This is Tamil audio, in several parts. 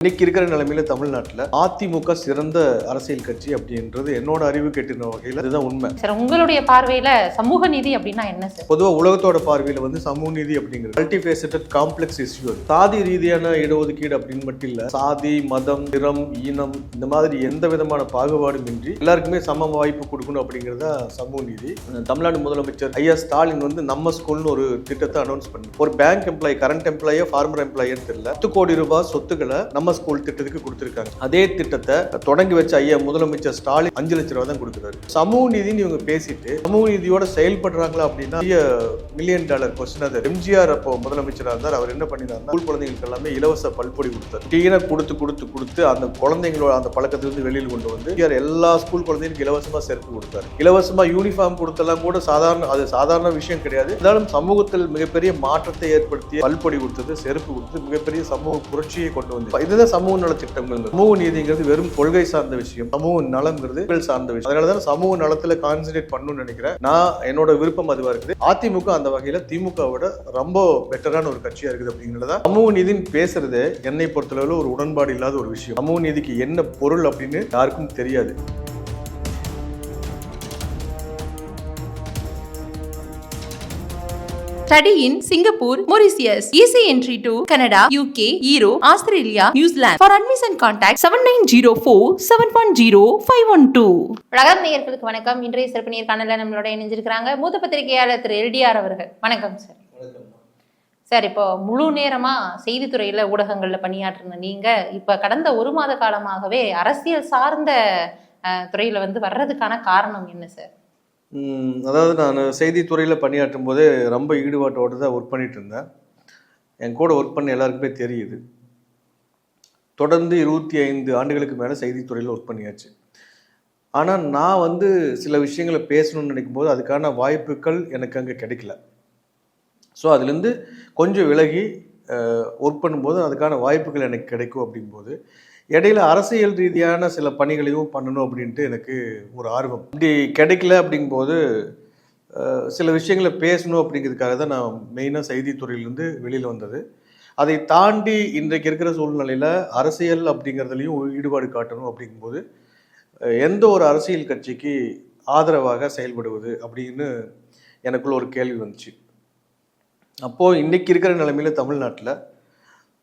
இன்னைக்கு இருக்கிற நிலைமையில தமிழ்நாட்டில் அதிமுக சிறந்த அரசியல் கட்சி அப்படின்றது என்னோட அறிவு கேட்டின வகையில் அதுதான் உண்மை. சார் உங்களுடைய பார்வையில சமூக நீதி அப்படின்னா என்ன சார்? பொதுவாக உலகத்தோட பார்வையில் வந்து சமூக நீதி அப்படிங்கிறது மல்டிஃபேசட்டட் காம்ப்ளெக்ஸ் இஷ்யூ சாதி ரீதியான இடஒதுக்கீடு அப்படின்னு மட்டும் இல்லை சாதி மதம் நிறம் ஈனம் இந்த மாதிரி எந்த விதமான பாகுபாடும் இன்றி எல்லாருக்குமே சம வாய்ப்பு கொடுக்கணும் அப்படிங்கிறது சமூக நீதி. தமிழ்நாடு முதலமைச்சர் ஐயா ஸ்டாலின் வந்து நம்ம ஸ்கூல்னு ஒரு திட்டத்தை அனௌன்ஸ் பண்ணி ஒரு பேங்க் எம்ப்ளாயி கரண்ட் எம்ப்ளாயோ ஃபார்மர் எம்ப்ளாயின்னு தெரியல பத்து கோடி ரூபாய் சொத்துக்களை நம்ம ஸ்கூல் திட்டத்துக்கு கொடுத்துருக்காங்க. அதே திட்டத்தை தொடங்கி வச்ச ஐயா முதலமைச்சர் ஸ்டாலின் அஞ்சு லட்ச ரூபா தான் கொடுக்குறாரு. சமூக நீதினு இவங்க பேசிட்டு சமூக நீதியோட செயல்படுறாங்களா அப்படின்னா மில்லியன் டாலர் கொஸ்டின் அது எம்ஜிஆர் அப்போ முதலமைச்சராக இருந்தார் அவர் என்ன பண்ணினார் ஸ்கூல் குழந்தைங்களுக்கு எல்லாமே இலவச பல்பொடி கொடுத்தார். டீனை கொடுத்து கொடுத்து கொடுத்து அந்த குழந்தைங்களோட அந்த பழக்கத்திலிருந்து வெளியில் கொண்டு வந்து எல்லா ஸ்கூல் குழந்தைங்களுக்கு இலவசமாக சேர்த்து கொடுத்தார். இலவசமாக யூனிஃபார்ம் கொடுத்தெல்லாம் கூட சாதாரண அது சாதாரண விஷயம் கிடையாது. இருந்தாலும் சமூகத்தில் மிகப்பெரிய மாற்றத்தை ஏற்படுத்தி பல்பொடி கொடுத்தது செருப்பு கொடுத்து மிகப்பெரிய சமூக புரட்சியை கொண்டு வந்து இதுதான் சமூக நலத்திட்டங்கள் சமூக நீதிங்கிறது வெறும் கொள்கை சார்ந்த விஷயம். சமூக நலம்ங்கிறது சார்ந்த விஷயம். அதனால தான் சமூக நலத்துல கான்சென்ட்ரேட் பண்ணணும்னு நினைக்கிறேன். நான் என்னோட விருப்பம் அதுவா இருக்குது. அதிமுக அந்த வகையில திமுகவோட ரொம்ப பெட்டரான ஒரு கட்சியா இருக்குது அப்படிங்கிறத சமூக நீதினு பேசுறது என்னை பொறுத்தளவுல ஒரு உடன்பாடு இல்லாத ஒரு விஷயம். சமூக நீதிக்கு என்ன பொருள் அப்படின்னு யாருக்கும் தெரியாது. Study in Singapore Mauritius easy entry to Canada UK Euro Australia New Zealand. For admission contact seven nine zero four seven one zero five one two உலகம் நேயர்களுக்கு வணக்கம். இன்றைய சிறப்பு நேர்காணல நம்மளோட இணைஞ்சிருக்கிறாங்க மூத்த பத்திரிகையாளர் திரு எல்டிஆர் அவர்கள். வணக்கம் சார். சார் இப்போ முழு நேரமாக செய்தித்துறையில் ஊடகங்களில் பணியாற்றின நீங்கள் இப்போ கடந்த ஒரு மாத காலமாகவே அரசியல் சார்ந்த துறையில் வந்து வர்றதுக்கான காரணம் என்ன சார்? அதாவது நான் செய்தித்துறையில் பணியாற்றும் போதே ரொம்ப ஈடுபாட்டோடு தான் ஒர்க் பண்ணிட்டு இருந்தேன். என் கூட ஒர்க் பண்ண எல்லாருக்குமே தெரியுது. தொடர்ந்து இருபத்தி ஐந்து ஆண்டுகளுக்கு மேலே செய்தித்துறையில் ஒர்க் பண்ணியாச்சு. ஆனால் நான் வந்து சில விஷயங்களை பேசணும்னு நினைக்கும் போது அதுக்கான வாய்ப்புகள் எனக்கு அங்கே கிடைக்கல. ஸோ அதுலேருந்து கொஞ்சம் விலகி ஒர்க் பண்ணும்போது அதுக்கான வாய்ப்புகள் எனக்கு கிடைக்கும் அப்படிங்கும்போது இடையில அரசியல் ரீதியான சில பணிகளையும் பண்ணணும் அப்படின்ட்டு எனக்கு ஒரு ஆர்வம். இப்படி கிடைக்கல அப்படிங்கும்போது சில விஷயங்களை பேசணும் அப்படிங்கிறதுக்காக தான் நான் மெயினாக செய்தித்துறையிலேருந்து வெளியில் வந்தது. அதை தாண்டி இன்றைக்கு இருக்கிற சூழ்நிலையில் அரசியல் அப்படிங்கிறதுலையும் ஈடுபாடு காட்டணும் அப்படிங்கும்போது எந்த ஒரு அரசியல் கட்சிக்கு ஆதரவாக செயல்படுவது அப்படின்னு எனக்குள்ள ஒரு கேள்வி வந்துச்சு. அப்போது இன்றைக்கி இருக்கிற நிலைமையில் தமிழ்நாட்டில்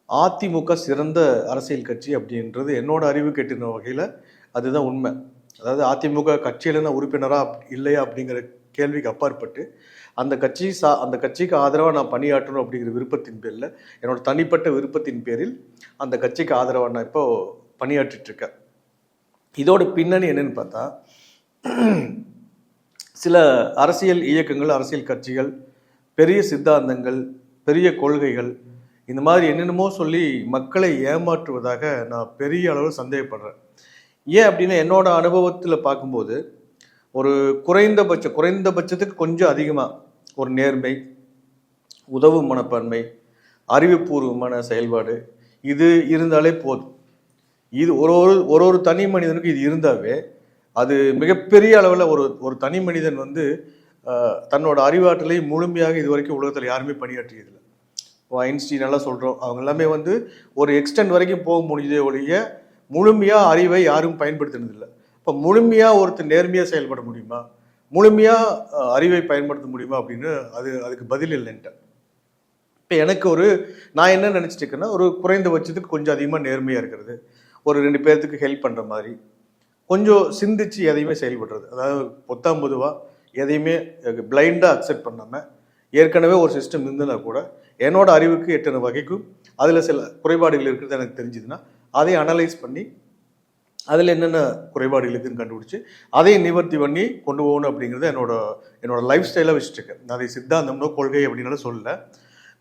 அதிமுக சிறந்த அரசியல் கட்சி அப்படின்றது என்னோட அறிவு கேட்டின வகையில் அதுதான் உண்மை. அதாவது அதிமுக கட்சியில் நான் உறுப்பினரா இல்லையா அப்படிங்கிற கேள்விக்கு அப்பாற்பட்டு அந்த கட்சி சா அந்த கட்சிக்கு ஆதரவாக நான் பணியாற்றணும் அப்படிங்கிற விருப்பத்தின் பேரில் என்னோட தனிப்பட்ட விருப்பத்தின் பேரில் அந்த கட்சிக்கு ஆதரவாக நான் இப்போ பணியாற்றிட்டுருக்கேன். இதோட பின்னணி என்னன்னு பார்த்தா சில அரசியல் இயக்கங்கள் அரசியல் கட்சிகள் பெரிய சித்தாந்தங்கள் பெரிய கொள்கைகள் இந்த மாதிரி என்னென்னமோ சொல்லி மக்களை ஏமாற்றுவதாக நான் பெரிய அளவில் சந்தேகப்படுறேன். ஏன் அப்படின்னா என்னோட அனுபவத்தில் பார்க்கும்போது ஒரு குறைந்தபட்ச குறைந்தபட்சத்துக்கு கொஞ்சம் அதிகமாக ஒரு நேர்மை உதவும் மனப்பான்மை அறிவுபூர்வமான செயல்பாடு இது இருந்தாலே போதும். இது ஒரு ஒரு ஒரு ஒரு தனி மனிதனுக்கு இது இருந்தாவே அது மிகப்பெரிய அளவில் ஒரு ஒரு தனி மனிதன் வந்து தன்னோட அறிவாற்றலை முழுமையாக இது வரைக்கும் உலகத்தில் யாருமே பணியாற்றியதில்லை. ஐன்ஸ்டீன் எல்லாம் சொல்கிறோம் அவங்க எல்லாமே வந்து ஒரு எக்ஸ்டென்ட் வரைக்கும் போக முடிஞ்சதே ஒழிய முழுமையாக அறிவை யாரும் பயன்படுத்தினதில்லை. இப்போ முழுமையாக ஒருத்தர் நேர்மையாக செயல்பட முடியுமா? முழுமையாக அறிவை பயன்படுத்த முடியுமா அப்படின்னு அது அதுக்கு பதில் இல்லைன்ட்டு இப்போ எனக்கு ஒரு நான் என்ன நினச்சிட்டு இருக்கேன்னா ஒரு குறைந்தபட்சத்துக்கு கொஞ்சம் அதிகமாக நேர்மையாக இருக்கிறது. ஒரு ரெண்டு பேர்த்துக்கு ஹெல்ப் பண்ணுற மாதிரி. கொஞ்சம் சிந்திச்சு எதையுமே செயல்படுறது. அதாவது பொத்தாம் பொதுவாக எதையுமே பிளைண்டாக அக்செப்ட் பண்ணாமல் ஏற்கனவே ஒரு சிஸ்டம் இருந்ததுனா கூட என்னோட அறிவுக்கு எட்டன வகைக்கும் அதில் சில குறைபாடுகள் இருக்கிறது எனக்கு தெரிஞ்சுதுன்னா அதை அனலைஸ் பண்ணி அதில் என்னென்ன குறைபாடுகள் இருக்குதுன்னு கண்டுபிடிச்சி அதை நிவர்த்தி பண்ணி கொண்டு போகணும் அப்படிங்கிறது என்னோட என்னோட லைஃப் ஸ்டைலாக வச்சுருக்கேன் நான் அதை சித்தாந்தம்னோ கொள்கை அப்படின்னாலும் சொல்லலை.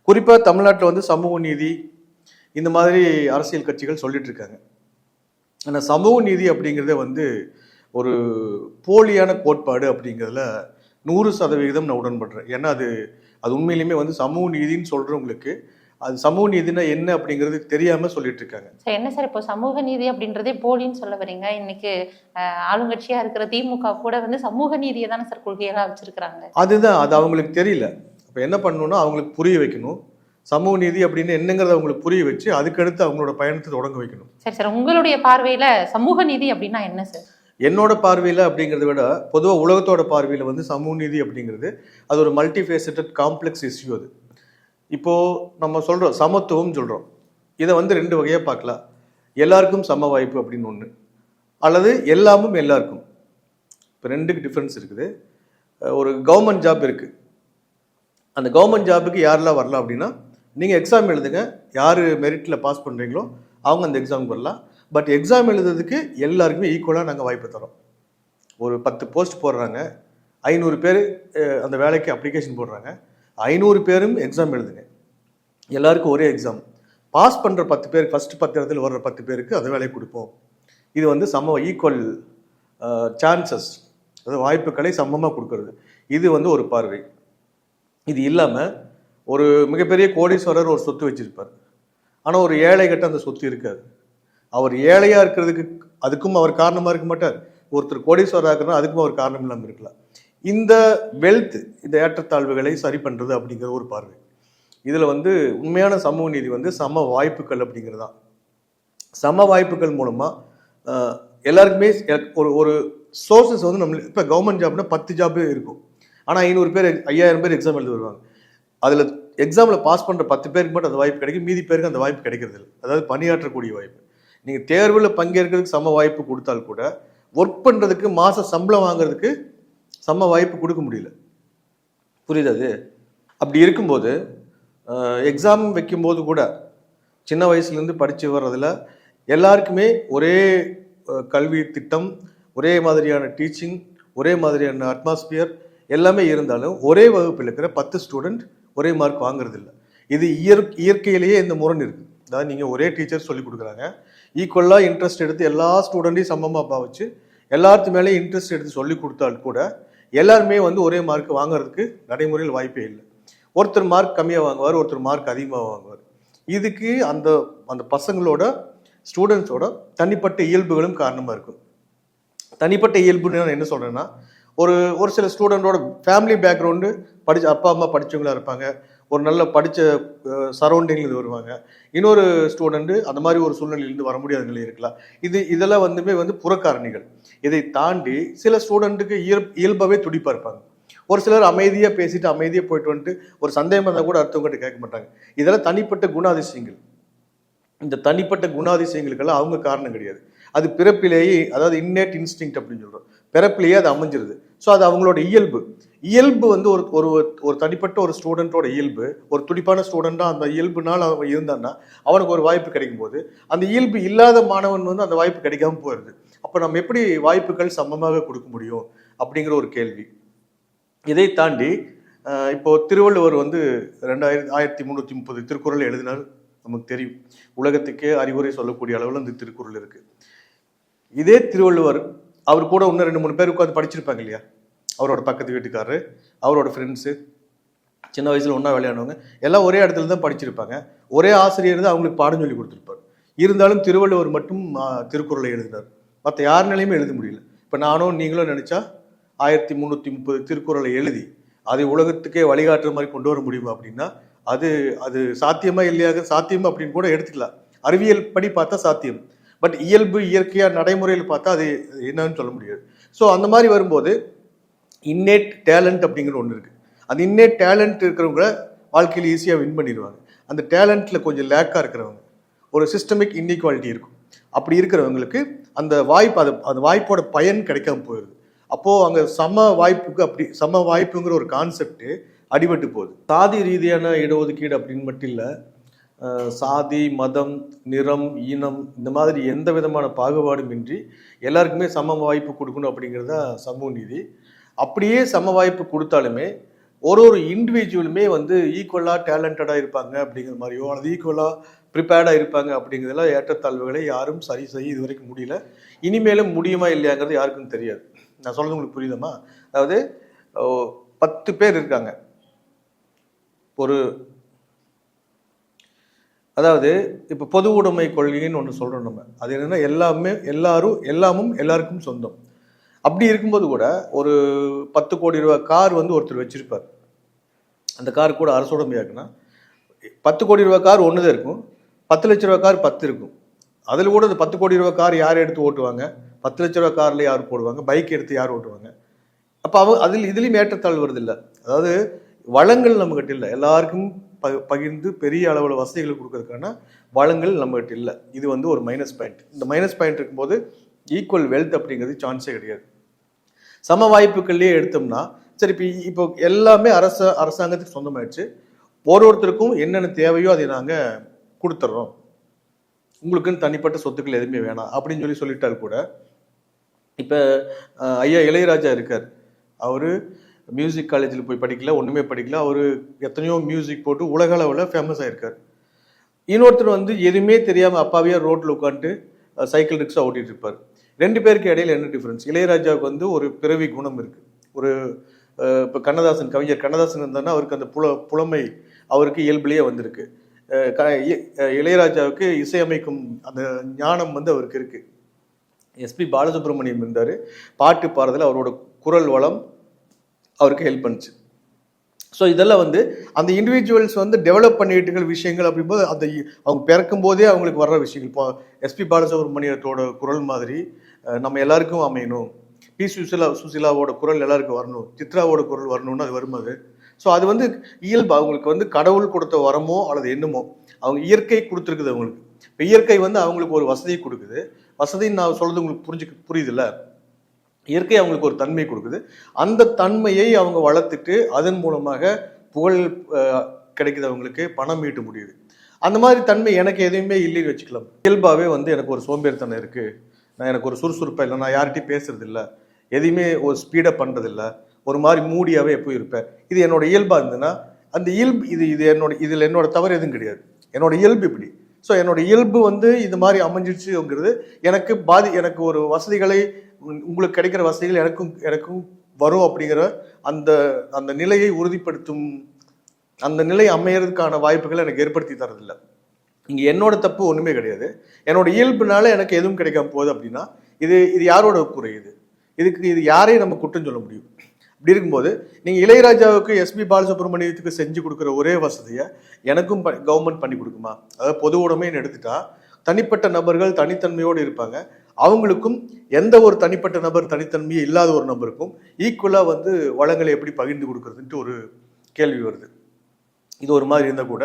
குறிப்பாக தமிழ்நாட்டில் வந்து சமூக நீதி இந்த மாதிரி அரசியல் கட்சிகள் சொல்லிட்டு இருக்காங்க. ஆனால் சமூக நீதி அப்படிங்கிறத வந்து ஒரு போலியான கோட்பாடு அப்படிங்கிறதுல நூறு சதவிகிதம் நான் உடன்படுறேன். ஏன்னா அது அது உண்மையிலுமே வந்து சமூக நீதின்னு சொல்கிறவங்களுக்கு அது சமூக நீதினா என்ன அப்படிங்கிறது தெரியாமல் சொல்லிட்டு இருக்காங்க. சார் என்ன சார் இப்போ சமூக நீதி அப்படின்றதே போலின்னு சொல்ல வரீங்க? இன்னைக்கு ஆளுங்கட்சியா இருக்கிற திமுக கூட வந்து சமூக நீதியை தானே சார் கொள்கையாக வச்சிருக்கிறாங்க? அதுதான் அது அவங்களுக்கு தெரியல. அப்போ என்ன பண்ணணும்னா அவங்களுக்கு புரிய வைக்கணும். சமூக நீதி அப்படின்னு என்னங்கிறத அவங்களுக்கு புரிய வச்சு அதுக்கடுத்து அவங்களோட பயணத்தை தொடங்க வைக்கணும். சரி சார் உங்களுடைய பார்வையில சமூக நீதி அப்படின்னா என்ன சார்? என்னோட பார்வையில் அப்படிங்கிறத விட பொதுவாக உலகத்தோட பார்வையில் வந்து சமூக நீதி அப்படிங்கிறது அது ஒரு மல்டி ஃபேசட்டட் காம்ப்ளெக்ஸ் இஷ்யூ அது. இப்போது நம்ம சொல்கிறோம் சமத்துவம் சொல்கிறோம் இதை வந்து ரெண்டு வகையாக பார்க்கலாம். எல்லாருக்கும் சம வாய்ப்பு அப்படின்னு ஒன்று அல்லது எல்லாமும் எல்லாருக்கும். இப்போ ரெண்டுக்கு டிஃப்ரென்ஸ் இருக்குது. ஒரு கவர்மெண்ட் ஜாப் இருக்குது அந்த கவர்மெண்ட் ஜாபுக்கு யாரெல்லாம் வரலாம் அப்படின்னா நீங்கள் எக்ஸாம் எழுதுங்க. யார் மெரிட்டில் பாஸ் பண்ணுறீங்களோ அவங்க அந்த எக்ஸாமுக்கு வரலாம். பட் எக்ஸாம் எழுதுறதுக்கு எல்லாருக்குமே ஈக்குவலாக நாங்கள் வாய்ப்பு தரோம் ஒரு பத்து போஸ்ட் போடுறாங்க ஐநூறு பேர் அந்த வேலைக்கு அப்ளிகேஷன் போடுறாங்க ஐநூறு பேரும் எக்ஸாம் எழுதுங்க. எல்லாருக்கும் ஒரே எக்ஸாம் பாஸ் பண்ணுற பத்து பேர் ஃபஸ்ட்டு பத்து இடத்துல வர்ற பத்து பேருக்கு அந்த வேலையை கொடுப்போம். இது வந்து சம ஈக்குவல் சான்சஸ் அதாவது வாய்ப்புகளை சமமாக கொடுக்கறது. இது வந்து ஒரு பார்வை. இது இல்லாமல் ஒரு மிகப்பெரிய கோடீஸ்வரர் ஒரு சொத்து வச்சுருப்பார். ஆனால் ஒரு ஏழை கட்ட அந்த சொத்து இருக்காது. அவர் ஏழையாக இருக்கிறதுக்கு அதுக்கும் அவர் காரணமாக இருக்க மாட்டார். ஒருத்தர் கோடீஸ்வரராக இருக்கிறனா அதுக்கும் அவர் காரணம் இல்லாமல் இருக்கலாம். இந்த வெல்த் இந்த ஏற்றத்தாழ்வுகளை சரி பண்ணுறது அப்படிங்கிற ஒரு பார்வை. இதில் வந்து உண்மையான சமூக நீதி வந்து சம வாய்ப்புகள் அப்படிங்கிறது தான் சம வாய்ப்புகள் மூலமாக எல்லாருக்குமே ஒரு ஒரு சோர்சஸ் வந்து நம்ம இப்போ கவர்மெண்ட் ஜாப்னா பத்து ஜாப் இருக்கும். ஆனால் ஐநூறு பேர் ஐயாயிரம் பேர் எக்ஸாம் எழுதி வருவாங்க. அதில் எக்ஸாமில் பாஸ் பண்ணுற பத்து பேருக்கு மட்டும் அந்த வாய்ப்பு கிடைக்கும். மீதி பேருக்கு அந்த வாய்ப்பு கிடைக்கிறது இல்லை அதாவது பணியாற்றக்கூடிய வாய்ப்பு. நீங்கள் தேர்வில் பங்கேற்கிறதுக்கு சம வாய்ப்பு கொடுத்தால் கூட ஒர்க் பண்ணுறதுக்கு மாத சம்பளம் வாங்குறதுக்கு சம வாய்ப்பு கொடுக்க முடியல. புரியுது அது அப்படி இருக்கும்போது எக்ஸாம் வைக்கும்போது கூட சின்ன வயசுலேருந்து படித்து வர்றதில் எல்லாருக்குமே ஒரே கல்வி திட்டம் ஒரே மாதிரியான டீச்சிங் ஒரே மாதிரியான அட்மாஸ்பியர் எல்லாமே இருந்தாலும் ஒரே வகுப்பில் இருக்கிற பத்து ஸ்டூடெண்ட் ஒரே மார்க் வாங்குறதில்ல. இது இயற் இயற்கையிலேயே இந்த முரண் இருக்குது அதாவது நீங்கள் ஒரே டீச்சர் சொல்லி கொடுக்குறாங்க. ஈக்குவலாக இன்ட்ரெஸ்ட் எடுத்து எல்லா ஸ்டூடெண்ட்டையும் சமமாக பாவிச்சு எல்லாத்து மேலேயும் இன்ட்ரெஸ்ட் எடுத்து சொல்லி கொடுத்தால் கூட எல்லாருமே வந்து ஒரே மார்க் வாங்குறதுக்கு நடைமுறையில் வாய்ப்பே இல்லை. ஒருத்தர் மார்க் கம்மியாக வாங்குவார் ஒருத்தர் மார்க் அதிகமாக வாங்குவார். இதுக்கு அந்த அந்த பசங்களோட ஸ்டூடெண்ட்ஸோட தனிப்பட்ட இயல்புகளும் காரணமாக இருக்கும். தனிப்பட்ட இயல்புன்னு நான் என்ன சொல்கிறேன்னா ஒரு ஒரு சில ஸ்டூடெண்டோட ஃபேமிலி பேக்ரவுண்டு படிச்ச அப்பா அம்மா படித்தவங்களாக இருப்பாங்க. ஒரு நல்ல படித்த சரௌண்டிங்லேருந்து வருவாங்க. இன்னொரு ஸ்டூடெண்ட்டு அந்த மாதிரி ஒரு சூழ்நிலையிலேருந்து வர முடியாத நிலை இருக்கலாம். இது இதெல்லாம் வந்துமே வந்து புறக்காரணிகள். இதை தாண்டி சில ஸ்டூடெண்ட்டுக்கு இயல் இயல்பாகவே துடிப்பாக இருப்பாங்க. ஒரு சிலர் அமைதியாக பேசிட்டு அமைதியாக போயிட்டு வந்துட்டு ஒரு சந்தேகம் இருந்தால் கூட அடுத்தவங்ககிட்ட கேட்க மாட்டாங்க. இதெல்லாம் தனிப்பட்ட குணாதிசயங்கள். இந்த தனிப்பட்ட குணாதிசயங்களுக்கெல்லாம் அவங்க காரணம் கிடையாது. அது பிறப்பிலேயே அதாவது இன்னேட் இன்ஸ்டிங் அப்படின்னு சொல்கிறோம் பிறப்பிலேயே அது அமைஞ்சிருது. ஸோ அது அவங்களோட இயல்பு. இயல்பு வந்து ஒரு ஒரு ஒரு தனிப்பட்ட ஒரு ஸ்டூடெண்ட்டோட இயல்பு. ஒரு துடிப்பான ஸ்டூடெண்ட்டாக அந்த இயல்புனால் அவன் இருந்தான்னா அவனுக்கு ஒரு வாய்ப்பு கிடைக்கும் போது அந்த இயல்பு இல்லாத மாணவன் வந்து அந்த வாய்ப்பு கிடைக்காம போயிடுது அப்போ நம்ம எப்படி வாய்ப்புகள் சமமாக கொடுக்க முடியும்? அப்படிங்கிற ஒரு கேள்வி. இதை தாண்டி இப்போ திருவள்ளுவர் வந்து ரெண்டாயிரத்தி ஆயிரத்தி முந்நூற்றி முப்பது திருக்குறள் எழுதினார். நமக்கு தெரியும். உலகத்துக்கே அறிவுரை சொல்லக்கூடிய அளவில் இந்த திருக்குறள் இருக்குது இதே திருவள்ளுவர் அவர் கூட இன்னும் ரெண்டு மூணு பேர் உட்காந்து படிச்சிருப்பாங்க இல்லையா? அவரோட பக்கத்து வீட்டுக்காரரு அவரோட ஃப்ரெண்ட்ஸு சின்ன வயசில் ஒன்றா விளையாடுவாங்க. எல்லாம் ஒரே இடத்துல தான் படிச்சிருப்பாங்க. ஒரே ஆசிரியர் தான் அவங்களுக்கு பாடம் சொல்லி கொடுத்துருப்பார். இருந்தாலும் திருவள்ளுவர் மட்டும் திருக்குறளை எழுதினார். மற்ற யாருனாலையுமே எழுத முடியல. இப்போ நானும் நீங்களும் நினச்சா ஆயிரத்தி முந்நூற்றி முப்பது திருக்குறளை எழுதி அதை உலகத்துக்கே வழிகாட்டுற மாதிரி கொண்டு வர முடியுமா அப்படின்னா அது அது சாத்தியமா இல்லையாக சாத்தியம் அப்படின்னு கூட எடுத்துக்கலாம். அறிவியல் படி பார்த்தா சாத்தியம். பட் இயல்பு இயற்கையாக நடைமுறையில் பார்த்தா அது என்னன்னு சொல்ல முடியாது. ஸோ அந்த மாதிரி வரும்போது இன்னேட் டேலண்ட் அப்படிங்கிற ஒன்று இருக்குது அந்த இன்னேட் டேலண்ட் இருக்கிறவங்க வாழ்க்கையில் ஈஸியாக வின் பண்ணிடுவாங்க. அந்த டேலண்ட்டில் கொஞ்சம் லேக்காக இருக்கிறவங்க. ஒரு சிஸ்டமிக் இன்இக்வாலிட்டி இருக்கும். அப்படி இருக்கிறவங்களுக்கு அந்த வாய்ப்பு அது அந்த வாய்ப்போட பயன் கிடைக்காம போயிடுது. அப்போது அங்கே சம வாய்ப்புக்கு அப்படி சம வாய்ப்புங்கிற ஒரு கான்செப்ட் அடிபட்டு போகுது. சாதி ரீதியான இடஒதுக்கீடு அப்படின்னு மட்டும் இல்லை சாதி மதம் நிறம் இனம் இந்த மாதிரி எந்த விதமான பாகுபாடும் இன்றி எல்லாருக்குமே சம வாய்ப்பு கொடுக்கணும் அப்படிங்கிறது தான் சமூக நீதி. அப்படியே சம வாய்ப்பு கொடுத்தாலுமே ஒரு ஒரு இண்டிவிஜுவலுமே வந்து ஈக்குவலாக டேலண்டடாக இருப்பாங்க அப்படிங்கிற மாதிரியோ அல்லது ஈக்குவலாக ப்ரிப்பேர்டாக இருப்பாங்க அப்படிங்கிறதெல்லாம் ஏற்றத்தாழ்வுகளை யாரும் சரி செய்ய இது வரைக்கும் முடியல. இனிமேலும் முடியுமா இல்லையாங்கிறது யாருக்கும் தெரியாது. நான் சொல்கிறது உங்களுக்கு புரியுதமா? அதாவது பத்து பேர் இருக்காங்க. ஒரு அதாவது இப்போ பொது உடைமை கொள்கைன்னு ஒன்று சொல்கிறோம் நம்ம. அது என்னென்னா எல்லாமே எல்லாரும் எல்லாமும் எல்லாருக்கும் சொந்தம். அப்படி இருக்கும்போது கூட ஒரு பத்து கோடி ரூபா கார் வந்து ஒருத்தர் வச்சுருப்பார். அந்த கார் கூட அரசுடைமையாக்குனா பத்து கோடி ரூபா கார் ஒன்று தான் இருக்கும். பத்து லட்ச ரூபா கார் பத்து இருக்கும். அதில் கூட அந்த பத்து கோடி ரூபா கார் யார் எடுத்து ஓட்டுவாங்க? பத்து லட்ச ரூபா காரில் யார் போடுவாங்க? பைக் எடுத்து யார் ஓட்டுவாங்க? அப்போ அவ அதில் இதுலேயும் ஏற்றத்தாழ் வருது இல்லை அதாவது வளங்கள் நம்மக்கிட்ட இல்லை. எல்லாருக்கும் ப பகிர்ந்து பெரிய அளவில் வசதிகள் கொடுக்கறதுக்கான வளங்கள் நம்மகிட்ட இல்லை. இது வந்து ஒரு மைனஸ் பாயிண்ட் இந்த மைனஸ் பாயிண்ட் இருக்கும்போது ஈக்குவல் வெல்த் அப்படிங்கிறது சான்ஸே கிடையாது. சம வாய்ப்புகள்லேயே எடுத்தோம்னா சரி இப்போ இப்போ எல்லாமே அரச அரசாங்கத்துக்கு சொந்தமாயிடுச்சு. ஒரு ஒருத்தருக்கும் என்னென்ன தேவையோ அதை நாங்கள் கொடுத்துட்றோம் உங்களுக்குன்னு தனிப்பட்ட சொத்துக்கள் எதுவுமே வேணாம் அப்படின்னு சொல்லி சொல்லிட்டாரு கூட இப்போ ஐயா இளையராஜா இருக்கார். அவர் மியூசிக் காலேஜில் போய் படிக்கல ஒன்றுமே படிக்கல. அவர் எத்தனையோ மியூசிக் போட்டு உலக அளவில் ஃபேமஸ் ஆகிருக்கார் இன்னொருத்தர் வந்து எதுவுமே தெரியாமல் அப்பாவே ரோட்டில் உட்காந்துட்டு சைக்கிள் ரிக்ஷா ஓட்டிட்டு இருப்பார். ரெண்டு பேருக்கு இடையில என்ன டிஃப்ரென்ஸ் இளையராஜாவுக்கு வந்து ஒரு பிறவி குணம் இருக்குது ஒரு இப்போ கண்ணதாசன் கவிஞர் கண்ணதாசன் இருந்தாருன்னா அவருக்கு அந்த புல புலமை அவருக்கு இயல்பிலேயே வந்திருக்கு. க- இளையராஜாவுக்கு இசையமைக்கும் அந்த ஞானம் வந்து அவருக்கு இருக்குது எஸ்பி பாலசுப்ரமணியம் இருந்தார். பாட்டு பாடுறதில் அவரோட குரல் வளம் அவருக்கு ஹெல்ப் பண்ணுச்சு. ஸோ இதெல்லாம் வந்து அந்த இண்டிவிஜுவல்ஸ் வந்து டெவலப் பண்ணிட்டு விஷயங்கள் அப்படிங்கும்போது அந்த அவங்க பிறக்கும் போதே அவங்களுக்கு வர்ற விஷயங்கள். இப்போ எஸ்பி பாலசுப்ரமணியத்தோட குரல் மாதிரி நம்ம எல்லாருக்கும் அமையணும். பி சுசிலா சுசிலாவோட குரல் எல்லாருக்கும் வரணும். சித்ராவோட குரல் வரணும்னு அது வரும் அது. ஸோ அது வந்து இயல்பு. அவங்களுக்கு வந்து கடவுள் கொடுத்த வரமோ அல்லது என்னமோ அவங்க இயற்கை கொடுத்துருக்குது அவங்களுக்கு. இப்போ இயற்கை வந்து அவங்களுக்கு ஒரு வசதியை கொடுக்குது. வசதின்னு நான் சொல்கிறது உங்களுக்கு புரிஞ்சு புரியுதுல்ல? இயற்கை அவங்களுக்கு ஒரு தன்மை கொடுக்குது. அந்த தன்மையை அவங்க வளர்த்துட்டு அதன் மூலமாக புகழ் கிடைக்குது அவங்களுக்கு பணம் ஈட்ட முடியுது. அந்த மாதிரி தன்மை எனக்கு எதுவுமே இல்லைன்னு வச்சுக்கலாம். இயல்பாகவே வந்து எனக்கு ஒரு சோம்பேறித்தனம் இருக்குது நான் எனக்கு ஒரு சுறுசுறுப்பாக இல்லை நான் யார்கிட்டயும் பேசுறதில்ல. எதையுமே ஒரு ஸ்பீடப் பண்ணுறதில்ல ஒரு மாதிரி மூடியாகவே எப்போ இருப்பேன். இது என்னோட இயல்பாக இருந்ததுன்னா அந்த இயல்பு இது இது என்னோட இதில் என்னோட தவறு எதுவும் கிடையாது. என்னோட இயல்பு இப்படி. ஸோ என்னோட இயல்பு வந்து இது மாதிரி அமைஞ்சிடுச்சுங்கிறது எனக்கு பாதி எனக்கு ஒரு வசதிகளை உங்களுக்கு கிடைக்கிற வசதிகள் எனக்கும் எனக்கும் வரும் அப்படிங்கிற அந்த அந்த நிலையை உறுதிப்படுத்தும் அந்த நிலை அமையறதுக்கான வாய்ப்புகளை எனக்கு ஏற்படுத்தி தரதில்லை. இங்கே என்னோட தப்பு ஒன்றுமே கிடையாது. என்னோட இயல்புனால எனக்கு எதுவும் கிடைக்காம போகுது அப்படின்னா இது இது யாரோட குறை இது? இதுக்கு இது யாரையும் நம்ம குற்றம் சொல்ல முடியும்? அப்படி இருக்கும்போது நீங்கள் இளையராஜாவுக்கு எஸ்பி பாலசுப்ரமணியத்துக்கு செஞ்சு கொடுக்குற ஒரே வசதியை எனக்கும் கவர்மெண்ட் பண்ணி கொடுக்குமா? அதாவது பொது உடைமைன்னு எடுத்துட்டா தனிப்பட்ட நபர்கள் தனித்தன்மையோடு இருப்பாங்க. அவங்களுக்கும் எந்த ஒரு தனிப்பட்ட நபர் தனித்தன்மையே இல்லாத ஒரு நபருக்கும் ஈக்குவலாக வந்து வளங்களை எப்படி பகிர்ந்து கொடுக்குறதுன்ட்டு ஒரு கேள்வி வருது. இது ஒரு மாதிரி இருந்தால் கூட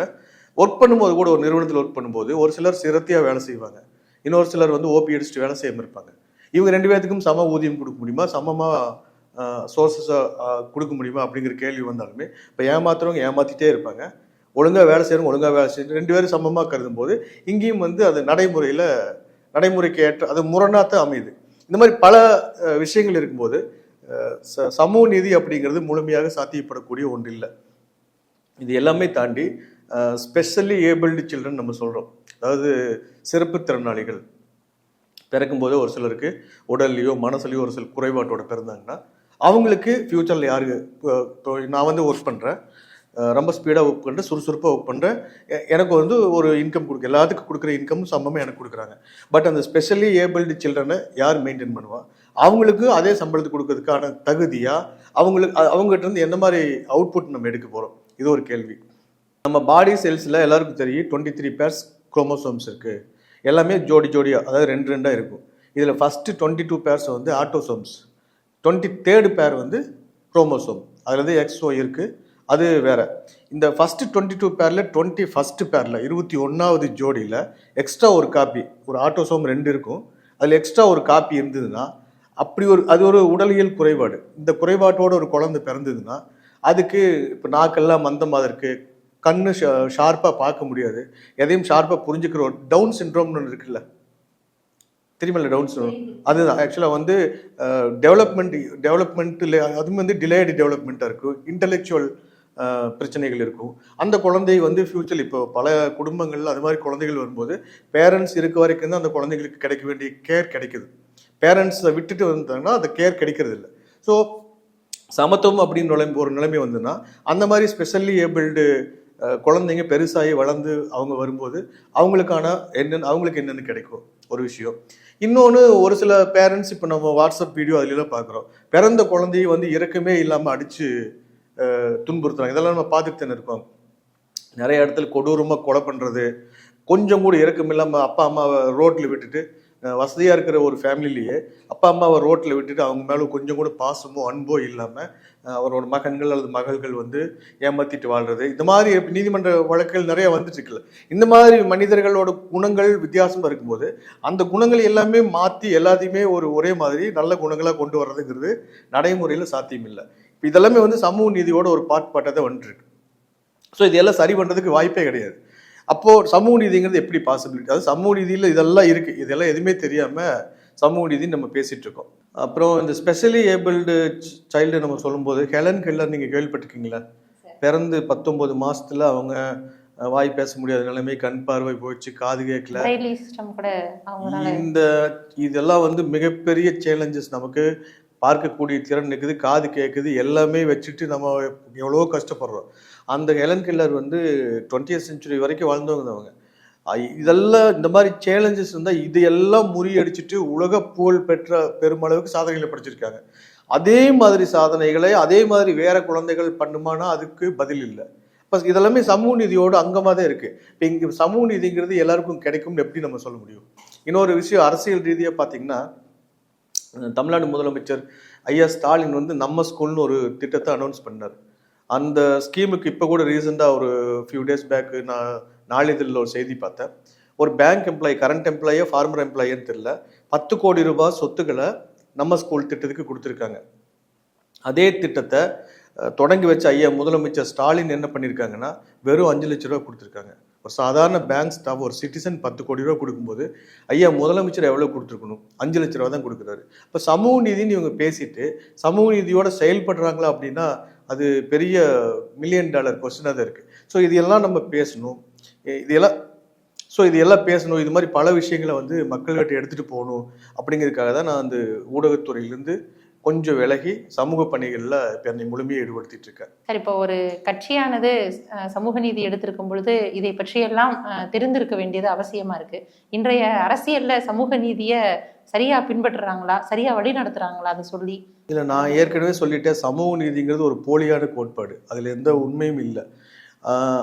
ஒர்க் பண்ணும்போது கூட ஒரு நிறுவனத்தில் ஒர்க் பண்ணும்போது ஒரு சிலர் சிரத்தையாக வேலை செய்வாங்க. இன்னொரு சிலர் வந்து ஓபி அடிச்சுட்டு வேலை செய்யாமல் இருப்பாங்க. இவங்க ரெண்டு பேர்த்துக்கும் சம ஊதியம் கொடுக்க முடியுமா? சமமாக சோர்சஸை கொடுக்க முடியுமா? அப்படிங்கிற கேள்வி வந்தாலுமே இப்போ ஏமாத்துறவங்க ஏமாற்றிட்டே இருப்பாங்க. ஒழுங்காக வேலை செய்கிறவங்க ஒழுங்காக வேலை செய்யணும். ரெண்டு பேரும் சமமாக கருதும் போது இங்கேயும் வந்து அது நடைமுறையில் நடைமுறைக்கு ஏற்ற அது முரணாக தான் அமையுது இந்த மாதிரி பல விஷயங்கள் இருக்கும்போது ச- சமூக நீதி அப்படிங்கிறது முழுமையாக சாத்தியப்படக்கூடிய ஒன்று இல்லை இது எல்லாமே தாண்டி ஸ்பெஷலி ஏபிள்டு சில்ட்ரன் நம்ம சொல்கிறோம் அதாவது சிறப்பு திறனாளிகள். பிறக்கும்போது ஒரு சிலருக்கு உடல்லையோ மனசுலையோ ஒரு சில குறைபாட்டோட பிறந்தாங்கன்னா அவங்களுக்கு ஃப்யூச்சரில் யாருக்கு இப்போ நான் வந்து ஒர்க் பண்ணுறேன் ரொம்ப ஸ்பீடாக ஒர்க் பண்ணுறேன் சுறுசுறுப்பாக ஒர்க் பண்ணுறேன் எனக்கு வந்து ஒரு இன்கம் கொடுக்கு எல்லாத்துக்கும் கொடுக்குற இன்கமும் சம்பளமே எனக்கு கொடுக்குறாங்க. பட் அந்த ஸ்பெஷலி ஏபிள்டு சில்ட்ரனை யார் மெயின்டைன் பண்ணுவா? அவங்களுக்கு அதே சம்பளத்துக்கு கொடுக்கறதுக்கான தகுதியாக அவங்களுக்கு அவங்ககிட்ட இருந்து எந்த மாதிரி அவுட்புட் நம்ம எடுக்க போகிறோம் இது ஒரு கேள்வி. நம்ம பாடி செல்ஸில் எல்லாருக்கும் தெரியும் டுவெண்ட்டி த்ரீ பேர்ஸ் குரோமோசோம்ஸ் இருக்குது எல்லாமே ஜோடி ஜோடியாக அதாவது ரெண்டு ரெண்டாக இருக்கும். இதில் ஃபஸ்ட்டு டுவெண்ட்டி டூ பேர்ஸ் வந்து ஆட்டோசோம்ஸ் டுவெண்ட்டி தேர்டு பேர் வந்து குரோமோசோம் அதில் வந்து எக்ஸோ இருக்குது அது வேற. இந்த ஃபஸ்ட்டு டுவெண்ட்டி டூ பேரில் டுவெண்ட்டி ஃபஸ்ட்டு பேரில் இருபத்தி ஒன்றாவது ஜோடியில் எக்ஸ்ட்ரா ஒரு காப்பி ஒரு ஆட்டோசோம் ரெண்டு இருக்கும். அதில் எக்ஸ்ட்ரா ஒரு காப்பி இருந்ததுன்னா அப்படி ஒரு அது ஒரு உடலியல் குறைபாடு. இந்த குறைபாட்டோட ஒரு குழந்தை பிறந்ததுன்னா அதுக்கு இப்போ நாக்கெல்லாம் மந்தமாக இருக்குது கண்ணு ஷார்ப்பாக பார்க்க முடியாது. எதையும் ஷார்ப்பாக புரிஞ்சுக்கிற ஒரு டவுன் சின்ட்ரோம்னு ஒன்று இருக்குல்ல? தெரியுமில்ல டவுன் சிண்ட்ரோம் அதுதான். ஆக்சுவலாக வந்து டெவலப்மெண்ட் டெவலப்மெண்ட்டில் அதுவும் வந்து டிலேடு டெவலப்மெண்ட்டாக இருக்கும். இன்டலெக்சுவல் பிரச்சனைகள் இருக்கும். அந்த குழந்தை வந்து ஃப்யூச்சர் இப்போ பல குடும்பங்களில் அது மாதிரி குழந்தைகள் வரும்போது பேரண்ட்ஸ் இருக்க வரைக்கும் தான் அந்த குழந்தைகளுக்கு கிடைக்க வேண்டிய கேர் கிடைக்குது. பேரண்ட்ஸை விட்டுட்டு வந்தாங்கன்னா அந்த கேர் கிடைக்கிறது இல்லை. ஸோ சமத்துவம் அப்படின்னு நிலைமை ஒரு நிலைமை வந்துன்னா அந்த மாதிரி ஸ்பெஷல்லி ஏபிள்டு குழந்தைங்க பெருசாகி வளர்ந்து அவங்க வரும்போது அவங்களுக்கான என்னென்னு அவங்களுக்கு என்னென்னு கிடைக்கும் ஒரு விஷயம். இன்னொன்று ஒரு சில பேரண்ட்ஸ் இப்போ நம்ம வாட்ஸ்அப் வீடியோ அதுலலாம் பார்க்குறோம். பிறந்த குழந்தைய வந்து இறக்கமே இல்லாமல் அடித்து துன்புறுத்துறாங்க. இதெல்லாம் நம்ம பார்த்துட்டு தானே இருக்கோம். நிறைய இடத்துல கொடூரமாக கொலை பண்ணுறது கொஞ்சம் கூட இறக்கம் இல்லாமல் அப்பா அம்மாவை ரோட்டில் விட்டுட்டு வசதியாக இருக்கிற ஒரு ஃபேமிலிலேயே அப்பா அம்மாவை ரோட்டில் விட்டுட்டு அவங்க மேலே கொஞ்சம் கூட பாசமோ அன்போ இல்லாமல் அவரோட மகன்கள் அல்லது மகள்கள் வந்து ஏமாத்திட்டு வாழ்றது. இந்த மாதிரி நீதிமன்ற வழக்குகள் நிறைய வந்துட்டுருக்குல்ல இந்த மாதிரி மனிதர்களோட குணங்கள் வித்தியாசமாக இருக்கும்போது அந்த குணங்கள் எல்லாமே மாற்றி எல்லாத்தையுமே ஒரு ஒரே மாதிரி நல்ல குணங்களாக கொண்டு வர்றதுங்கிறது நடைமுறையில் சாத்தியம் இல்லை இதெல்லாமே வந்து சமூக நீதியோட ஒரு பாட் பாட்டத்தை வந்துருக்கு ஸோ இதெல்லாம் சரி பண்ணுறதுக்கு வாய்ப்பே கிடையாது. அப்போ சமூக நீதிங்கிறது எப்படி பாசிபிலிட்டி அதாவது சமூக நீதியில் இதெல்லாம் இருக்கு. இதெல்லாம் எதுவுமே தெரியாம சமூக நீதி நம்ம பேசிட்டு இருக்கோம். அப்புறம் இந்த ஸ்பெஷலி ஏபிள்டு சைல்டு நம்ம சொல்லும்போது ஹெலன் கெல்லர் நீங்க கேள்விப்பட்டிருக்கீங்களா? பிறந்து பத்தொன்பது மாசத்துல அவங்க வாய் பேச முடியாத நிலைமை கண் பார்வை போயிடுச்சு காது கேட்கல இந்த இதெல்லாம் வந்து மிகப்பெரிய சேலஞ்சஸ் நமக்கு. பார்க்கக்கூடிய திறன் இருக்குது காது கேட்குது எல்லாமே வச்சுட்டு நம்ம எவ்வளோ கஷ்டப்படுறோம். அந்த ஹெலன் கில்லர் வந்து 20th செஞ்சுரி வரைக்கும் வாழ்ந்தவங்க அவங்க. இதெல்லாம் இந்த மாதிரி சேலஞ்சஸ் இருந்தால் இதையெல்லாம் முறியடிச்சுட்டு முறியடிச்சிட்டு உலக புகழ் பெற்ற பெருமளவுக்கு சாதனைகளை படிச்சிருக்காங்க. அதே மாதிரி சாதனைகளை அதே மாதிரி வேற குழந்தைகள் பண்ணுமானா அதுக்கு பதில் இல்லை. இப்போ இதெல்லாமே சமூக நீதியோட அங்கமாக தான் இருக்குது இப்போ இங்கே சமூக நீதிங்கிறது எல்லாருக்கும் கிடைக்கும்னு எப்படி நம்ம சொல்ல முடியும்? இன்னொரு விஷயம் அரசியல் ரீதியாக பார்த்தீங்கன்னா தமிழ்நாடு முதலமைச்சர் ஐயா ஸ்டாலின் வந்து நம்ம ஸ்கூல்னு ஒரு திட்டத்தை அனௌன்ஸ் பண்ணார். அந்த ஸ்கீமுக்கு இப்போ கூட ரீசெண்டாக ஒரு ஃபியூ டேஸ் பேக்கு நான் நாளிதழில் ஒரு செய்தி பார்த்தேன். ஒரு பேங்க் எம்ப்ளாயி கரண்ட் எம்ப்ளாயோ ஃபார்மர் எம்ப்ளாயின்னு தெரியல. பத்து கோடி ரூபாய் சொத்துக்களை நம்ம ஸ்கூல் திட்டத்துக்கு கொடுத்துருக்காங்க. அதே திட்டத்தை தொடங்கி வச்ச ஐயா முதலமைச்சர் ஸ்டாலின் என்ன பண்ணியிருக்காங்கன்னா வெறும் அஞ்சு லட்ச ரூபா கொடுத்துருக்காங்க. ஒரு சாதாரண பேங்க் ஸ்டாஃப் ஒரு சிட்டிசன் பத்து கோடி ரூபா கொடுக்கும்போது ஐயா முதலமைச்சர் எவ்வளோ கொடுத்துருக்கணும்? அஞ்சு லட்ச ரூபா தான் கொடுக்குறாரு. இப்போ சமூக நிதின்னு இவங்க பேசிட்டு சமூக நீதியோட செயல்படுறாங்களா அப்படின்னா அது பெரிய மில்லியன் டாலர் கொஸ்டினாக தான் இருக்குது ஸோ இதையெல்லாம் நம்ம பேசணும். இதெல்லாம் ஸோ இது எல்லாம் பேசணும். இது மாதிரி பல விஷயங்களை வந்து மக்கள்கிட்ட எடுத்துகிட்டு போகணும். அப்படிங்கிறதுக்காக தான் நான் அந்த ஊடகத்துறையிலேருந்து கொஞ்சம் விலகி சமூக பணிகளில் இப்போ என்னை முழுமையாக ஈடுபடுத்திட்டு இருக்கேன் சரி இப்போ ஒரு கட்சியானது சமூக நீதி எடுத்திருக்கும் பொழுது இதை பற்றியெல்லாம் தெரிந்திருக்க வேண்டியது அவசியமா இருக்கு. இன்றைய அரசியல்ல சமூக நீதியை சரியா பின்பற்றுறாங்களா? சரியா வழி நடத்துறாங்களா? அதை சொல்லி. இல்லை நான் ஏற்கனவே சொல்லிட்டேன் சமூக நீதிங்கிறது ஒரு போலியான கோட்பாடு. அதில் எந்த உண்மையும் இல்லை.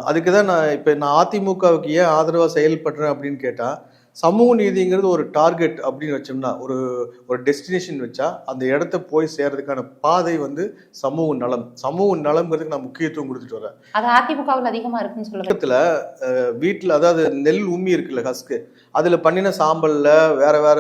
அதுக்கு தான் நான் இப்போ நான் அதிமுகவுக்கு ஏன் ஆதரவாக செயல்படுறேன் அப்படின்னு கேட்டால் சமூக நீதிங்கிறது ஒரு டார்கெட் அப்படின்னு வச்சோம்னா ஒரு ஒரு டெஸ்டினேஷன் வச்சா அந்த இடத்த போய் சேர்றதுக்கான பாதை வந்து சமூக நலம். சமூக நலம்ங்கிறதுக்கு நான் முக்கியத்துவம் கொடுத்துட்டு வரேன். அது அதிமுகவில் அதிகமா இருக்குன்னு சொல்ல பக்கத்துல வீட்டில் அதாவது நெல் உம்மி இருக்குல்ல ஹஸ்க்கு அதில் பண்ணின சாம்பலில் வேறு வேற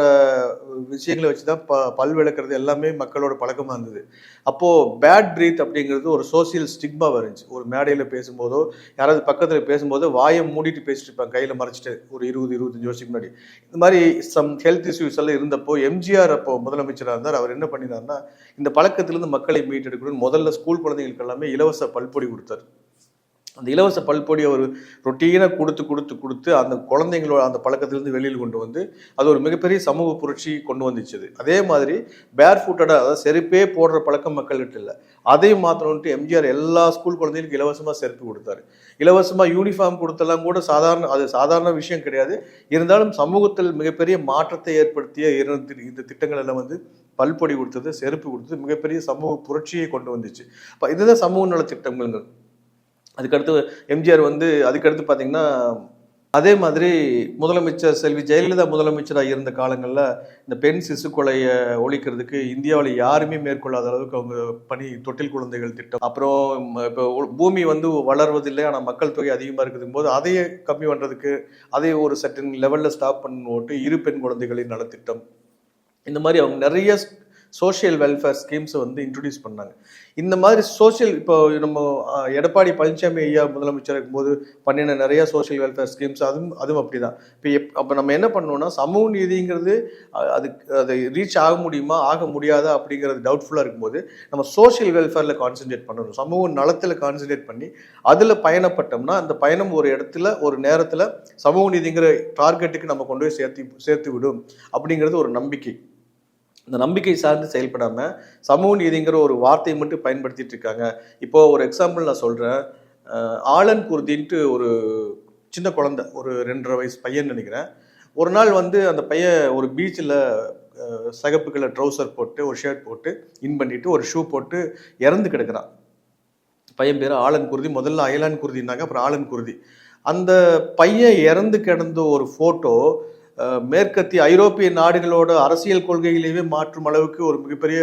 விஷயங்களை வச்சு தான் ப பல் விளக்குறது எல்லாமே மக்களோட பழக்கமாக இருந்தது. அப்போது பேட் பிரீத் அப்படிங்கிறது ஒரு சோசியல் ஸ்டிக்மா இருந்துச்சு ஒரு மேடையில் பேசும்போதோ யாராவது பக்கத்தில் பேசும்போதோ வாயை மூடிட்டு பேசிட்டு இருப்பாங்க கையில் மறைச்சிட்டு ஒரு இருபது இருபத்தஞ்சு வருஷத்துக்கு முன்னாடி. இந்த மாதிரி சம் ஹெல்த் இஷ்யூஸ் எல்லாம் இருந்தப்போ எம்ஜிஆர் அப்போ முதலமைச்சராக இருந்தார். அவர் என்ன பண்ணினார்னா இந்த பழக்கத்திலிருந்து மக்களை மீட்டெடுக்கணும்னு முதல்ல ஸ்கூல் குழந்தைங்களுக்கு எல்லாமே இலவச பல்பொடி கொடுத்தார். அந்த இலவச பல்பொடி ஒரு ரொட்டீனாக கொடுத்து கொடுத்து கொடுத்து அந்த குழந்தைங்களோட அந்த பழக்கத்திலேருந்து வெளியில் கொண்டு வந்து அது ஒரு மிகப்பெரிய சமூக புரட்சி கொண்டு வந்துச்சு அதே மாதிரி பேர் ஃபுட்டடாக அதாவது செருப்பே போடுற பழக்கம் மக்கள்கிட்ட இல்லை. அதையும் மாற்றணுன்ட்டு எம்ஜிஆர் எல்லா ஸ்கூல் குழந்தைகளுக்கும் இலவசமாக செருப்பு கொடுத்தாரு. இலவசமாக யூனிஃபார்ம் கொடுத்தெல்லாம் கூட சாதாரண அது சாதாரண விஷயம் கிடையாது. இருந்தாலும் சமூகத்தில் மிகப்பெரிய மாற்றத்தை ஏற்படுத்திய இந்த திட்டங்கள் எல்லாம் வந்து பல்பொடி கொடுத்தது செருப்பு கொடுத்தது மிகப்பெரிய சமூக புரட்சியை கொண்டு வந்துச்சு. இப்போ இதுதான் சமூக நல அதுக்கடுத்து எம்ஜிஆர் வந்து அதுக்கடுத்து பார்த்தீங்கன்னா அதே மாதிரி முதலமைச்சர் செல்வி ஜெயலலிதா முதலமைச்சராக இருந்த காலங்களில் இந்த பெண் சிசு கொலையை ஒழிக்கிறதுக்கு இந்தியாவில் யாருமே மேற்கொள்ளாத அளவுக்கு அவங்க பணி தொட்டில் குழந்தைகள் திட்டம். அப்புறம் இப்போ பூமி வந்து வளர்வதில்லை ஆனால் மக்கள் தொகை அதிகமாக இருக்குதுங்க போது அதையே கம்மி பண்ணுறதுக்கு அதை ஒரு சர்டன் லெவலில் ஸ்டாப் பண்ணுவோட்டு இரு பெண் குழந்தைகளின் நலத்திட்டம். இந்த மாதிரி அவங்க நிறைய சோஷியல் வெல்ஃபேர் ஸ்கீம்ஸை வந்து இன்ட்ரடியூஸ் பண்ணாங்க. இந்த மாதிரி சோஷியல் இப்போ நம்ம எடப்பாடி பழனிசாமி ஐயா முதலமைச்சர் இருக்கும்போது பண்ணின நிறைய சோஷியல் வெல்ஃபேர் ஸ்கீம்ஸ் அதுவும் அதுவும் அப்படி தான் இப்போ எப் அப்போ நம்ம என்ன பண்ணோம்னா சமூக நீதிங்கிறது அதுக்கு அது ரீச் ஆக முடியுமா ஆக முடியாதா அப்படிங்கிறது டவுட்ஃபுல்லாக இருக்கும்போது நம்ம சோஷியல் வெல்ஃபேரில் கான்சென்ட்ரேட் பண்ணணும். சமூக நலத்தில் கான்சென்ட்ரேட் பண்ணி அதில் பயணப்பட்டோம்னா அந்த பயணம் ஒரு இடத்துல ஒரு நேரத்தில் சமூக நீதிங்கிற டார்கெட்டுக்கு நம்ம கொண்டு போய் சேர்த்து சேர்த்து விடும் அப்படிங்கிறது ஒரு நம்பிக்கை. இந்த நம்பிக்கை சார்ந்து செயல்படாமல் சமூக நீதிங்கிற ஒரு வார்த்தையை மட்டும் பயன்படுத்திட்டு இருக்காங்க. இப்போ ஒரு எக்ஸாம்பிள் நான் சொல்கிறேன் ஆலன் குருதின்ட்டு ஒரு சின்ன குழந்தை ஒரு ரெண்டரை வயசு பையன் நினைக்கிறேன். ஒரு நாள் வந்து அந்த பையன் ஒரு பீச்சில் சகப்பு கலர் ட்ரௌசர் போட்டு ஒரு ஷர்ட் போட்டு இன் பண்ணிட்டு ஒரு ஷூ போட்டு இறந்து கிடக்குறான். பையன் பேர் ஆலன் குருதி. முதல்ல அயலான் குருதினாங்க அப்புறம் ஆலன் குருதி. அந்த பையன் இறந்து கிடந்த ஒரு ஃபோட்டோ மேற்கத்திய ஐரோப்பிய நாடுகளோட அரசியல் கொள்கையிலேயே மாற்றும் அளவுக்கு ஒரு மிகப்பெரிய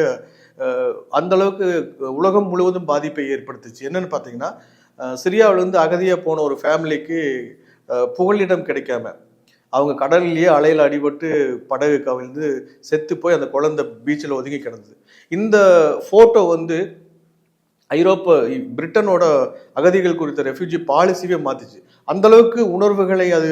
அந்த அளவுக்கு உலகம் முழுவதும் பாதிப்பை ஏற்படுத்துச்சு. என்னன்னு பார்த்தீங்கன்னா அஹ், சிரியாவிலிருந்து அகதியாக போன ஒரு ஃபேமிலிக்கு புகழிடம் புகலிடம் கிடைக்காம அவங்க கடல்லையே அலையில் அடிபட்டு படகு கவிழ்ந்து செத்து போய் அந்த குழந்தை பீச்சில் ஒதுங்கி கிடந்தது. இந்த ஃபோட்டோ வந்து ஐரோப்பா பிரிட்டனோட அகதிகள் குறித்த ரெஃப்யூஜி பாலிசியே மாத்துச்சு. அந்த அளவுக்கு உணர்வுகளை அது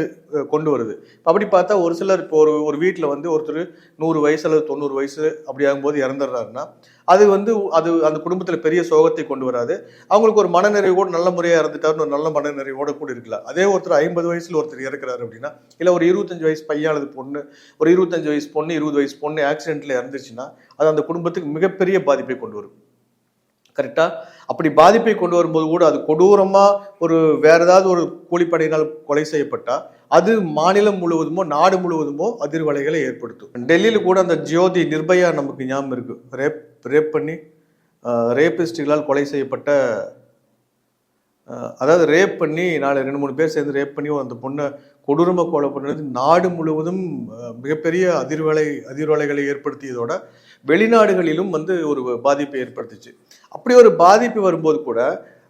கொண்டு வருது. அப்படி பார்த்தா ஒரு சிலர் இப்போ ஒரு ஒரு வீட்டில் வந்து ஒருத்தர் நூறு வயசு அல்லது தொண்ணூறு வயசு அப்படி ஆகும்போது இறந்துடுறாருன்னா அது வந்து அது அந்த குடும்பத்தில் பெரிய சோகத்தை கொண்டு வராது. அவங்களுக்கு ஒரு மனநிறைவோடு நல்ல முறையாக இறந்துட்டாருன்னு ஒரு நல்ல மனநிறைவோட கூட இருக்கலாம். அதே ஒருத்தர் ஐம்பது வயசில் ஒருத்தர் இறக்குறாரு அப்படின்னா இல்லை ஒரு இருபத்தஞ்சு வயசு பையன் அல்லது பொண்ணு ஒரு இருபத்தஞ்சு வயசு பொண்ணு இருபது வயசு பொண்ணு ஆக்சிடென்ட்ல இறந்துச்சுன்னா அது அந்த குடும்பத்துக்கு மிகப்பெரிய பாதிப்பை கொண்டு வரும். கரெக்டா அப்படி பாதிப்பை கொண்டு வரும்போது கூட அது கொடூரமா ஒரு வேற ஏதாவது ஒரு கூலிப்படையினால் கொலை செய்யப்பட்டா அது மாநிலம் முழுவதுமோ நாடு முழுவதுமோ அதிர்வலைகளை ஏற்படுத்தும். டெல்லியில கூட அந்த ஜோதி நிர்பயா நமக்கு ஞாபகம் இருக்கு. ரேப் ரேப் பண்ணி ரேபிஸ்டுகளால் கொலை செய்யப்பட்ட அதாவது ரேப் பண்ணி நாலு ரெண்டு மூணு பேர் சேர்ந்து ரேப் பண்ணி அந்த பொண்ணை கொடூரமாக கொலை பண்ணது நாடு முழுவதும் மிகப்பெரிய அதிர்வலை அதிர்வலைகளை ஏற்படுத்தியதோட வெளிநாடுகளிலும் வந்து ஒரு பாதிப்பை ஏற்படுத்துச்சு. அப்படி ஒரு பாதிப்பு வரும்போது கூட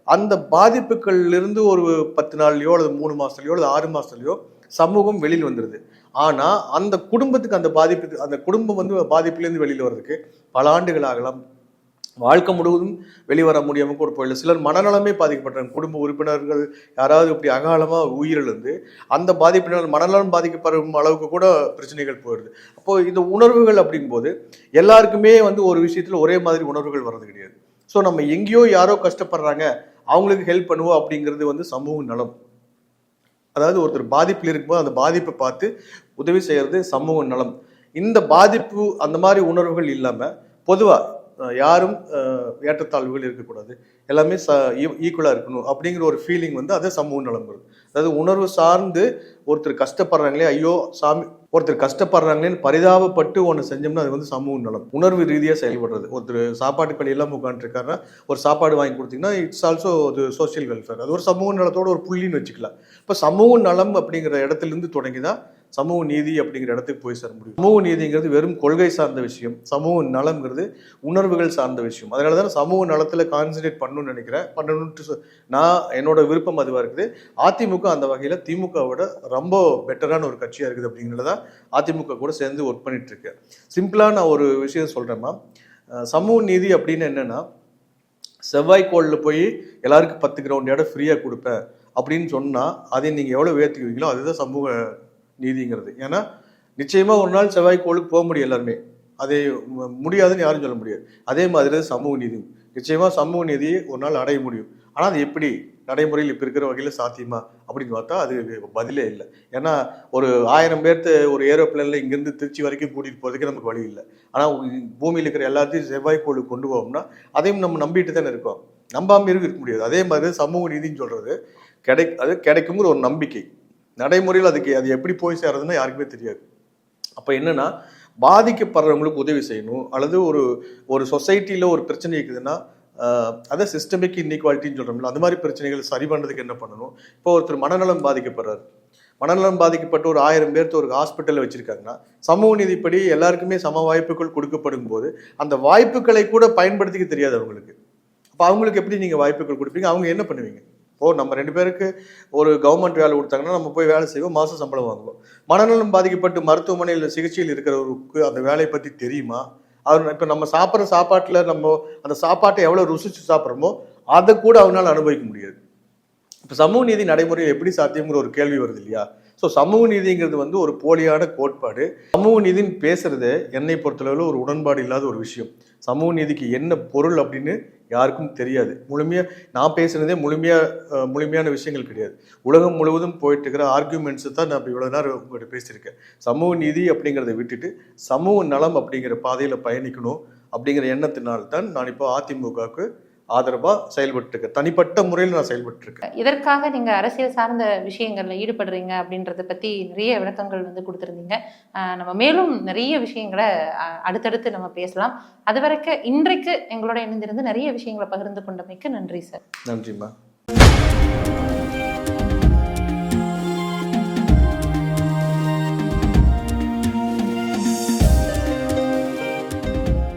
அந்த பாதிப்புகள்லேருந்து ஒரு பத்து நாள்லையோ அல்லது மூணு மாதத்துலையோ அல்லது ஆறு மாதத்துலையோ சமூகம் வெளியில் வந்துடுது ஆனால் அந்த குடும்பத்துக்கு அந்த பாதிப்பு அந்த குடும்பம் வந்து பாதிப்புலேருந்து வெளியில் வர்றதுக்கு பல ஆண்டுகள் ஆகலாம் வாழ்க்கை முழுவதும் வெளிவர முடியாமல் கூட போயிடல. சிலர் மனநலமே பாதிக்கப்பட்டாங்க குடும்ப உறுப்பினர்கள் யாராவது இப்படி அகாலமாக உயிரிழந்து அந்த பாதிப்பினால் மனநலம் பாதிக்கப்படும் அளவுக்கு கூட பிரச்சனைகள் போயிடுது. அப்போ இந்த உணர்வுகள் அப்படிங்கும்போது எல்லாருக்குமே வந்து ஒரு விஷயத்தில் ஒரே மாதிரி உணர்வுகள் வர்றது கிடையாது. ஸோ நம்ம எங்கேயோ யாரோ கஷ்டப்படுறாங்க அவங்களுக்கு ஹெல்ப் பண்ணுவோம் அப்படிங்கிறது வந்து சமூக நலம். அதாவது ஒருத்தர் பாதிப்பில் இருக்கும்போது அந்த பாதிப்பை பார்த்து உதவி செய்கிறது சமூக நலம். இந்த பாதிப்பு அந்த மாதிரி உணர்வுகள் இல்லாமல் பொதுவாக யாரும் ஏற்றத்தாழ்வுகள் இருக்கக்கூடாது. எல்லாமே ச ஈக்குவலாக இருக்கணும். அப்படிங்கிற ஒரு ஃபீலிங் வந்து அது சமூக நலங்கிறது அதாவது உணர்வு சார்ந்து ஒருத்தர் கஷ்டப்படுறாங்களே ஐயோ சாமி ஒருத்தர் கஷ்டப்படுறாங்களேன்னு பரிதாபப்பட்டு ஒன்று செஞ்சோம்னா அது வந்து சமூக நலம் உணர்வு ரீதியாக செயல்படுறது. ஒருத்தர் சாப்பாட்டு கடையில் எல்லாம் உட்காந்துருக்காருன்னா ஒரு சாப்பாடு வாங்கி கொடுத்தீங்கன்னா இட்ஸ் ஆல்சோ அது சோஷியல் வெல்ஃபேர் அது ஒரு சமூக நலத்தோட ஒரு புள்ளின்னு வச்சுக்கலாம். இப்போ சமூக நலம் அப்படிங்கிற இடத்துலேருந்து தொடங்கி தான் சமூக நீதி அப்படிங்கிற இடத்துக்கு போய் சேர முடியும். சமூக நீதிங்கிறது வெறும் கொள்கை சார்ந்த விஷயம். சமூக நலம்ங்கிறது உணர்வுகள் சார்ந்த விஷயம். அதனால தான் சமூக நலத்தில் கான்சன்ட்ரேட் பண்ணணும்னு நினைக்கிறேன். பண்ணணும்ட்டு நான் என்னோட விருப்பம் அதுவாக இருக்குது. அதிமுக அந்த வகையில் திமுகவோட ரொம்ப பெட்டரான ஒரு கட்சியாக இருக்குது அப்படிங்கிறத தான் அதிமுக கூட சேர்ந்து ஒர்க் பண்ணிட்டு இருக்கு சிம்பிளாக நான் ஒரு விஷயம் சொல்கிறேன்னா சமூக நீதி அப்படின்னு என்னன்னா செவ்வாய்க்கோளில் போய் எல்லாருக்கும் பத்து கிரவுண்ட் இடம் ஃப்ரீயாக கொடுப்பேன் அப்படின்னு சொன்னால் அதை நீங்கள் எவ்வளோ உயர்த்திக்குவீங்களோ அதுதான் சமூக நீதிங்கிறது. ஏன்னா நிச்சயமாக ஒரு நாள் செவ்வாய் கோளுக்கு போக முடியும் எல்லாருமே. அதை முடியாதுன்னு யாரும் சொல்ல முடியாது. அதே மாதிரி சமூக நீதி நிச்சயமாக சமூக நீதியை ஒரு நாள் அடைய முடியும். ஆனால் அது எப்படி நடைமுறையில் இப்போ இருக்கிற வகையில் சாத்தியமா அப்படின்னு பார்த்தா அது பதிலே இல்லை. ஏன்னா ஒரு ஆயிரம் பேர்த்து ஒரு ஏரோப்ளேனில் இங்கேருந்து திருச்சி வரைக்கும் கூட்டிகிட்டு போகிறதுக்கு நமக்கு வழி இல்லை. ஆனால் பூமியில் இருக்கிற எல்லாத்தையும் செவ்வாய்க்கோளுக்கு கொண்டு போவோம்னா அதையும் நம்ம நம்பிட்டு தானே இருக்கோம். நம்பாமல் இருக்க முடியாது. அதே மாதிரி சமூக நீதின்னு சொல்கிறது கிடை அது கிடைக்குங்கிற ஒரு நம்பிக்கை. நடைமுறையில் அதுக்கு அது எப்படி போய் சேரதுன்னு யாருக்குமே தெரியாது. அப்போ என்னன்னா பாதிக்கப்படுறவங்களுக்கு உதவி செய்யணும் அல்லது ஒரு ஒரு சொசைட்டியில் ஒரு பிரச்சனை இருக்குதுன்னா அதை சிஸ்டமிக் இன்இக்வாலிட்டின்னு சொல்கிறோம்ல அந்த மாதிரி பிரச்சனைகள் சரி பண்ணுறதுக்கு என்ன பண்ணணும்? இப்போ ஒருத்தர் மனநலம் பாதிக்கப்படுறாரு. மனநலம் பாதிக்கப்பட்ட ஒரு ஆயிரம் பேர்த்து ஒரு ஹாஸ்பிட்டலில் வச்சுருக்காங்கன்னா சமூக நீதிப்படி எல்லாருக்குமே சம வாய்ப்புகள் கொடுக்கப்படும் போது அந்த வாய்ப்புகளை கூட பயன்படுத்திக்க தெரியாது அவங்களுக்கு. அப்போ அவங்களுக்கு எப்படி நீங்கள் வாய்ப்புகள் கொடுப்பீங்க? அவங்க என்ன பண்ணுவீங்க? இப்போது நம்ம ரெண்டு பேருக்கு ஒரு கவர்மெண்ட் வேலை கொடுத்தாங்கன்னா நம்ம போய் வேலை செய்வோம் மாதம் சம்பளம் வாங்குவோம். மனநலம் பாதிக்கப்பட்டு மருத்துவமனையில் சிகிச்சையில் இருக்கிறவருக்கு அந்த வேலையை பற்றி தெரியுமா? அவர் இப்போ நம்ம சாப்பிட்ற சாப்பாட்டில் நம்ம அந்த சாப்பாட்டை எவ்வளோ ருசிச்சு சாப்பிட்றோமோ அதை கூட அவனால் அனுபவிக்க முடியாது. இப்போ சமூக நீதி நடைமுறை எப்படி சாத்தியங்கிற ஒரு கேள்வி வருது இல்லையா? ஸோ சமூக நீதிங்கிறது வந்து ஒரு போலியான கோட்பாடு. சமூக நீதின்னு பேசுறது என்னை பொறுத்தளவில் ஒரு உடன்பாடு இல்லாத ஒரு விஷயம். சமூக நீதிக்கு என்ன பொருள் அப்படின்னு யாருக்கும் தெரியாது. முழுமையாக நான் பேசுனதே முழுமையாக முழுமையான விஷயங்கள் கிடையாது. உலகம் முழுவதும் போயிட்டு இருக்கிற ஆர்கியூமெண்ட்ஸை தான் நான் இப்போ இவ்வளோ நேரம் உங்கள்கிட்ட பேசியிருக்கேன். சமூக நீதி அப்படிங்கிறத விட்டுட்டு சமூக நலம் அப்படிங்கிற பாதையில் பயணிக்கணும் அப்படிங்கிற எண்ணத்தினால்தான் நான் இப்போ அதிமுகவுக்கு ஆதரவாக செயல்பட்டு இருக்கேன் தனிப்பட்ட முறையில் நான் செயல்பட்டு இருக்கேன் இதற்காக நீங்க அரசியல் சார்ந்த விஷயங்கள்ல ஈடுபடுறீங்க அப்படின்றத பத்தி நிறைய விளக்கங்கள் வந்து கொடுத்துருந்தீங்க. நம்ம மேலும் நிறைய விஷயங்களை அடுத்தடுத்து நம்ம பேசலாம். அது வரைக்கும் இன்றைக்கு எங்களோட இணைந்திருந்து நிறைய விஷயங்களை பகிர்ந்து கொண்டமைக்கு நன்றி சார். நன்றிம்மா.